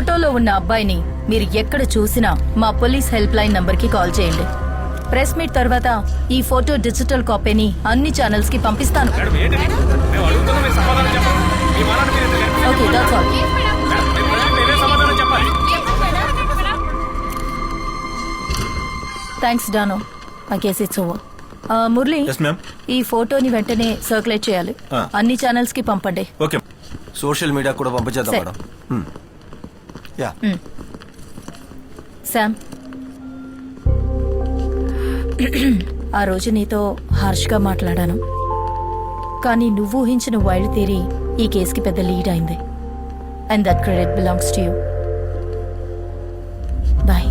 ఫోటోలో ఉన్న అబ్బాయిని మీరు ఎక్కడ చూసినా మా పోలీస్ హెల్ప్ లైన్ నంబర్కి కాల్ చేయండి. ప్రెస్ మీట్ తర్వాత ఈ ఫోటో డిజిటల్ కాపీని అన్ని ఛానల్స్కి పంపిస్తాను? ఓకే దట్స్ ఆల్ థ్యాంక్స్ డానో ఆ కేసు ఇట్స్ ఓవర్ మురళి ఈ ఫోటోని వెంటనే సర్క్యులేట్ చేయాలి. అన్ని ఛానల్స్కి పంపండి. ఓకే సోషల్ మీడియా కూడా పంపించేద్దాం. మేడం. హ్మ్. యా. శామ్ ఆ రోజు నీతో హార్ష్గా మాట్లాడాను. కానీ నువ్వు ఊహించిన వైల్డ్ థియరీ ఈ కేసుకి పెద్ద లీడ్ అయింది. And that credit belongs to you boy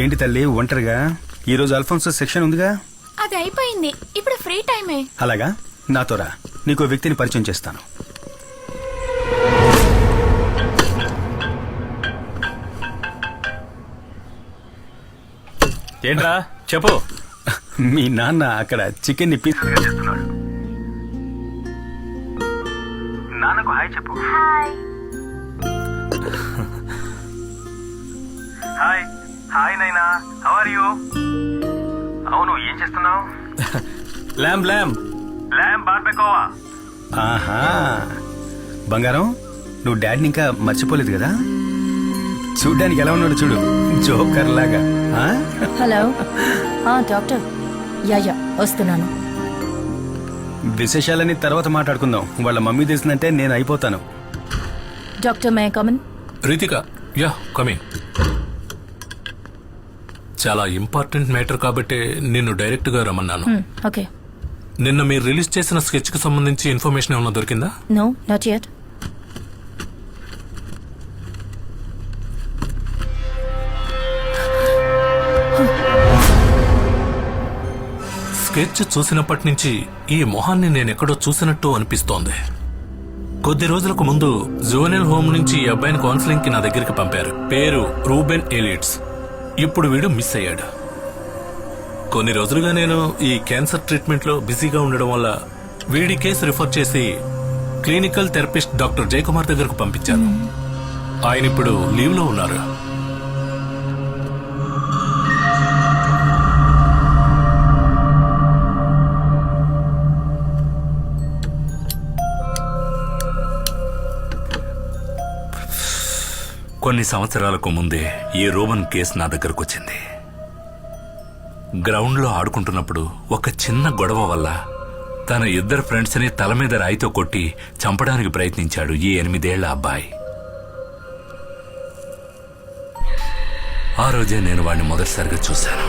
ఏంటి తల్లి ఒంటరిగా? ఈరోజు అల్ఫోన్సో సెక్షన్ ఉందిగా? అది అయిపోయింది. ఇప్పుడు ఫ్రీ టైమే. అలాగా? నాతో రా. నీకు ఓ వ్యక్తిని పరిచయం చేస్తాను. ఏంట్రా? చెప్పు. మీ నాన్న అక్కడ చికెన్ని పీస్ నాన్నకు హాయ్ చెప్పు. Hi. Hi Naina how are you అవును ఏం చేస్తున్నావు? ల్యామ్ ల్యామ్ ల్యామ్ బార్బెకోవా? ఆహా. బంగారం నువ్వు డాడీని ఇంకా మర్చిపోలేదు కదా? చూడ్డానికి ఎలా ఉన్నాడు చూడు. జోకర్ లాగా. ఆ? Hello doctor. యా యా వస్తున్నాను. విశేషాలని తర్వాత మాట్లాడుకుందాం. వాళ్ళ మమ్మీ తెలిసిందంటే నేను అయిపోతాను. Doctor may come in Ritika yeah coming చాలా ఇంపార్టెంట్ మ్యాటర్ కాబట్టి నిన్ను డైరెక్ట్గా రమ్మన్నాను ఓకే. నిన్న మీరు రిలీజ్ చేసిన స్కెచ్కి సంబంధించి ఇన్ఫర్మేషన్ ఏమైనా దొరికిందా? No not yet. స్కెచ్ చూసినప్పటి నుంచి ఈ మొహాన్ని నేను ఎక్కడో చూసినట్టు అనిపిస్తోంది. కొద్ది రోజులకు ముందు జోనల్ హోమ్ నుంచి ఈ అబ్బాయిని కౌన్సిలింగ్కి నా దగ్గరికి పంపారు. పేరు రూబెన్ ఎలిట్స్. ఇప్పుడు వీడు మిస్ అయ్యాడు. కొన్ని రోజులుగా నేను ఈ క్యాన్సర్ ట్రీట్మెంట్లో బిజీగా ఉండడం వల్ల వీడి కేసు రిఫర్ చేసి క్లినికల్ థెరపిస్ట్ డాక్టర్ జయకుమార్ దగ్గరకు పంపించాను. ఆయన ఇప్పుడు లీవ్లో ఉన్నారు. కొన్ని సంవత్సరాలకు ముందే ఈ రోమన్ కేసు నా దగ్గరకు వచ్చింది. గ్రౌండ్లో ఆడుకుంటున్నప్పుడు ఒక చిన్న గొడవ వల్ల తన ఇద్దరు ఫ్రెండ్స్ని తల మీద రాయితో కొట్టి చంపడానికి ప్రయత్నించాడు ఈ ఎనిమిదేళ్ళ అబ్బాయి. ఆ రోజే నేను వాడిని మొదటిసారిగా చూశాను.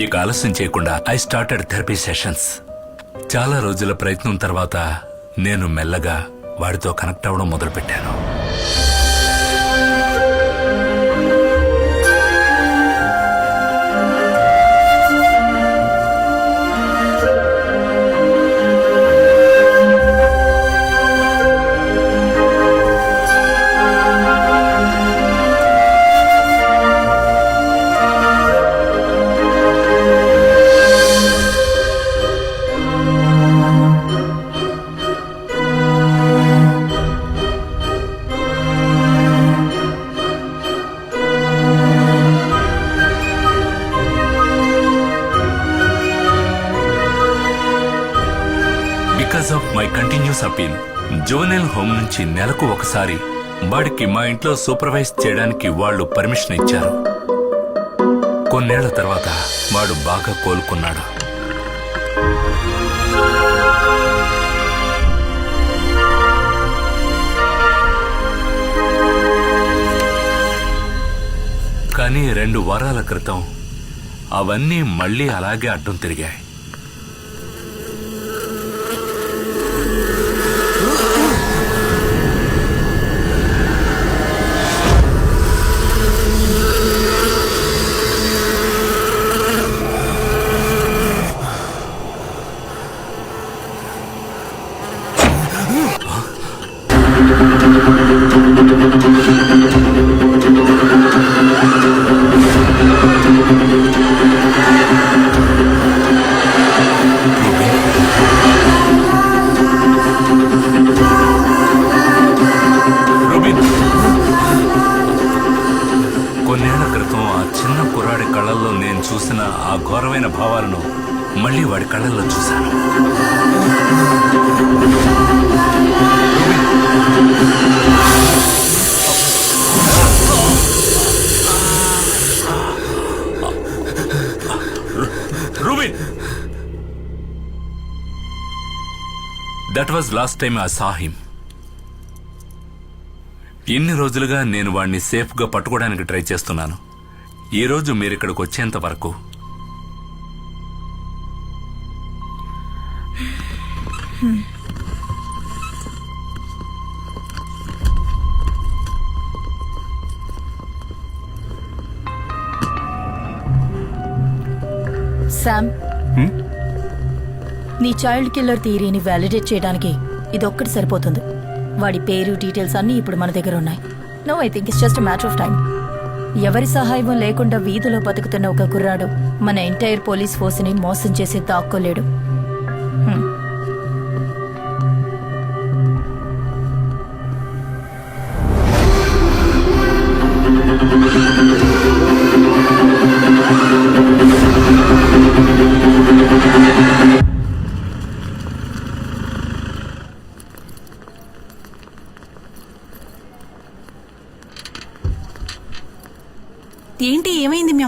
ఇక ఆలస్యం చేయకుండా ఐ స్టార్టెడ్ థెరపీ సెషన్స్ చాలా రోజుల ప్రయత్నం తర్వాత నేను మెల్లగా వాడితో కనెక్ట్ అవ్వడం మొదలుపెట్టాను. Because of my continuous appeal zonal home నుంచి నెలకు ఒకసారి వాడికి మా ఇంట్లో సూపర్వైజ్ చేయడానికి వాళ్ళు పర్మిషన్ ఇచ్చారు. కొన్నేళ్ళ తర్వాత వాడు బాగా కోలుకున్నాడు. కానీ రెండు వారాల క్రితం అవన్నీ మళ్ళీ అలాగే అడ్డం తిరిగాయి రుబిన్ కొన్నేళ్ళ క్రితం ఆ చిన్న కుర్రాడి కళ్ళల్లో నేను చూసిన ఆ ఘోరమైన భావాలను మళ్ళీ వాడి కళ్ళల్లో చూశాను. దట్ వాజ్ లాస్ట్ టైం ఆ సాహిం ఇన్ని రోజులుగా నేను వాణ్ణి సేఫ్గా పట్టుకోవడానికి ట్రై చేస్తున్నాను. ఈ రోజు మీరు ఇక్కడికి వచ్చేంత వరకు. Hmm. శామ్ నీ చైల్డ్ కిల్లర్ థియరీని వ్యాలిడేట్ చేయడానికి ఇదొక్కటి సరిపోతుంది. వాడి పేరు డీటెయిల్స్ అన్నీ ఇప్పుడు మన దగ్గర ఉన్నాయి. No I think it's just matter of time ఎవరి సహాయం లేకుండా వీధిలో బతుకుతున్న ఒక కుర్రాడు మన ఎంటైర్ పోలీస్ ఫోర్స్ని మోసం చేసి దాక్కోలేడు.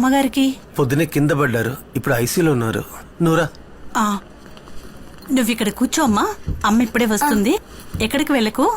అమ్మగారికి? పొద్దునే కింద పడ్డారు. ఇప్పుడు ఐసీలో ఉన్నారు. నూరా. ఆ. నువ్వు ఇక్కడ కూర్చో అమ్మా. అమ్మ ఇప్పుడే వస్తుంది. ఎక్కడికి వెళ్ళకు?